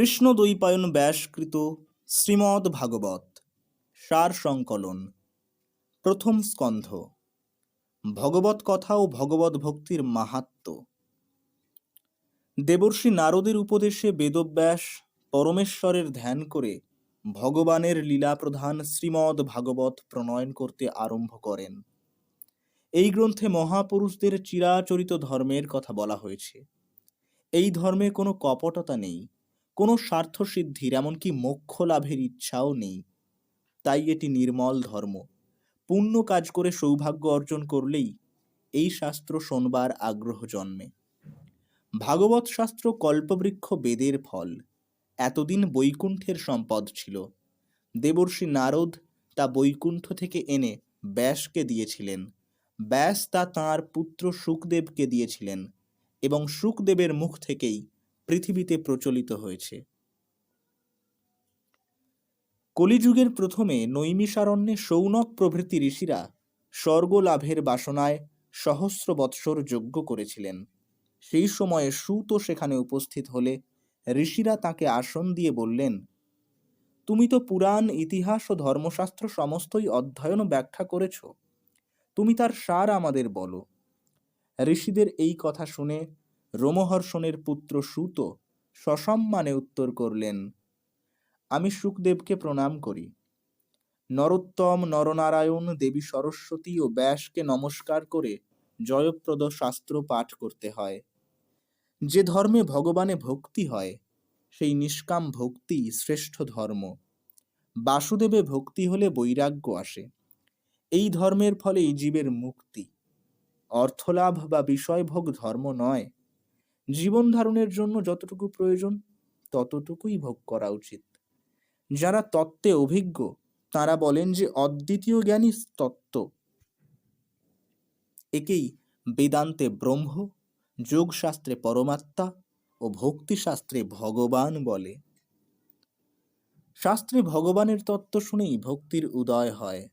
কৃষ্ণ দ্বৈপায়ন ব্যাসকৃত শ্রীমদ্ ভাগবত সার সংকলন প্রথম স্কন্ধ। ভগবত কথা ও ভগবত ভক্তির মাহাত্ম্য দেবর্ষি নারদের উপদেশে বেদব্যাস পরমেশ্বরের ধ্যান করে ভগবানের লীলা প্রধান শ্রীমদ্ ভাগবত প্রণয়ন করতে আরম্ভ করেন। এই গ্রন্থে মহাপুরুষদের চিরাচরিত ধর্মের কথা বলা হয়েছে। এই ধর্মে কোনো কপটতা নেই। কোনো স্বার্থসিদ্ধির এমনকি মোক্ষ লাভের ইচ্ছাও নেই। তাই এটি নির্মল ধর্ম। পুণ্য কাজ করে সৌভাগ্য অর্জন করলেই এই শাস্ত্র শোনবার আগ্রহ জন্মে। ভাগবত শাস্ত্র কল্পবৃক্ষ বেদের ফল। এতদিন বৈকুণ্ঠের সম্পদ ছিল। দেবর্ষি নারদ তা বৈকুণ্ঠ থেকে এনে ব্যাসকে দিয়েছিলেন। ব্যাস তা তাঁর পুত্র সুখদেবকে দিয়েছিলেন এবং সুখদেবের মুখ থেকেই পৃথিবীতে প্রচলিত হয়েছে। কলিযুগের প্রথমে নৈমিষারণ্যে সৌনক প্রভৃতি ঋষিরা স্বর্গ লাভের বাসনায় সহস্র বৎসর যজ্ঞ করেছিলেন। সেই সময়ে সুত সেখানে উপস্থিত হলে ঋষিরা তাকে আসন দিয়ে বললেন, তুমি তো পুরাণ, ইতিহাস ও ধর্মশাস্ত্র সমস্তই অধ্যয়ন ব্যাখ্যা করেছ। তুমি তার সার আমাদের বলো। ঋষিদের এই কথা শুনে রোমহর্ষণের পুত্র সুত সসম্মানে উত্তর করলেন, আমি সুখদেবকে প্রণাম করি। নরোত্তম নরনারায়ণ দেবী সরস্বতী ও ব্যাসকে নমস্কার করে জয়প্রদ শাস্ত্র পাঠ করতে হয়। যে ধর্মে ভগবানে ভক্তি হয়, সেই নিষ্কাম ভক্তি শ্রেষ্ঠ ধর্ম। বাসুদেবে ভক্তি হলে বৈরাগ্য আসে। এই ধর্মের ফলেই জীবের মুক্তি। অর্থলাভ বা বিষয়ভোগ ধর্ম নয়। জীবন ধারণের জন্য যতটুকু প্রয়োজন, ততটুকুই ভোগ করা উচিত। যারা তত্ত্বে অভিজ্ঞ, তারা বলেন যে অদ্বিতীয় জ্ঞানী তত্ত্ব। একেই বেদান্তে ব্রহ্ম, যোগশাস্ত্রে পরমাত্মা ও ভক্তিশাস্ত্রে ভগবান বলে। শাস্ত্রে ভগবানের তত্ত্ব শুনেই ভক্তির উদয় হয়।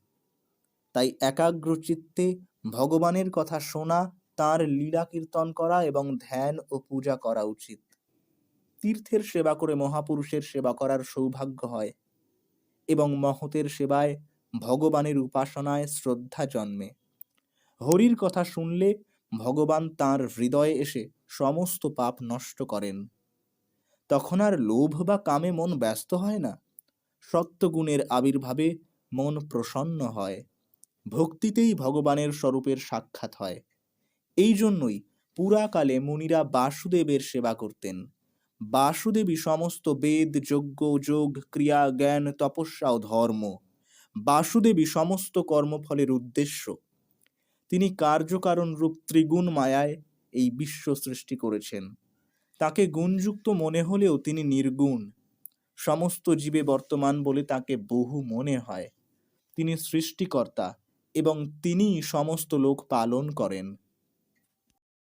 তাই একাগ্র চিত্তে ভগবানের কথা শোনা তার লীলা কীর্তন করা এবং ধ্যান ও পূজা করা উচিত। তীর্থের সেবা করে মহাপুরুষের সেবা করার সৌভাগ্য হয় এবং মহতের সেবায় ভগবানের উপাসনায় শ্রদ্ধা জন্মে। হরির কথা শুনলে ভগবান তার হৃদয়ে এসে সমস্ত পাপ নষ্ট করেন। তখন আর লোভ বা কামে মন ব্যস্ত হয় না। সত্যগুণের আবির্ভাবে মন প্রসন্ন হয়। ভক্তিতেই ভগবানের স্বরূপের সাক্ষাৎ হয়। এই জন্যই পুরাকালে মুনিরা বাসুদেবের সেবা করতেন। বাসুদেবী সমস্ত বেদ, যজ্ঞ, যোগ, ক্রিয়া, জ্ঞান, তপস্যা ও ধর্ম বাসুদেবী সমস্ত কর্মফলের উদ্দেশ্য। তিনি কার্যকারণ রূপ ত্রিগুণ মায়ায় এই বিশ্ব সৃষ্টি করেছেন। তাকে গুণযুক্ত মনে হলেও তিনি নির্গুণ। সমস্ত জীবে বর্তমান বলে তাকে বহু মনে হয়। তিনি সৃষ্টিকর্তা এবং তিনিই সমস্ত লোক পালন করেন।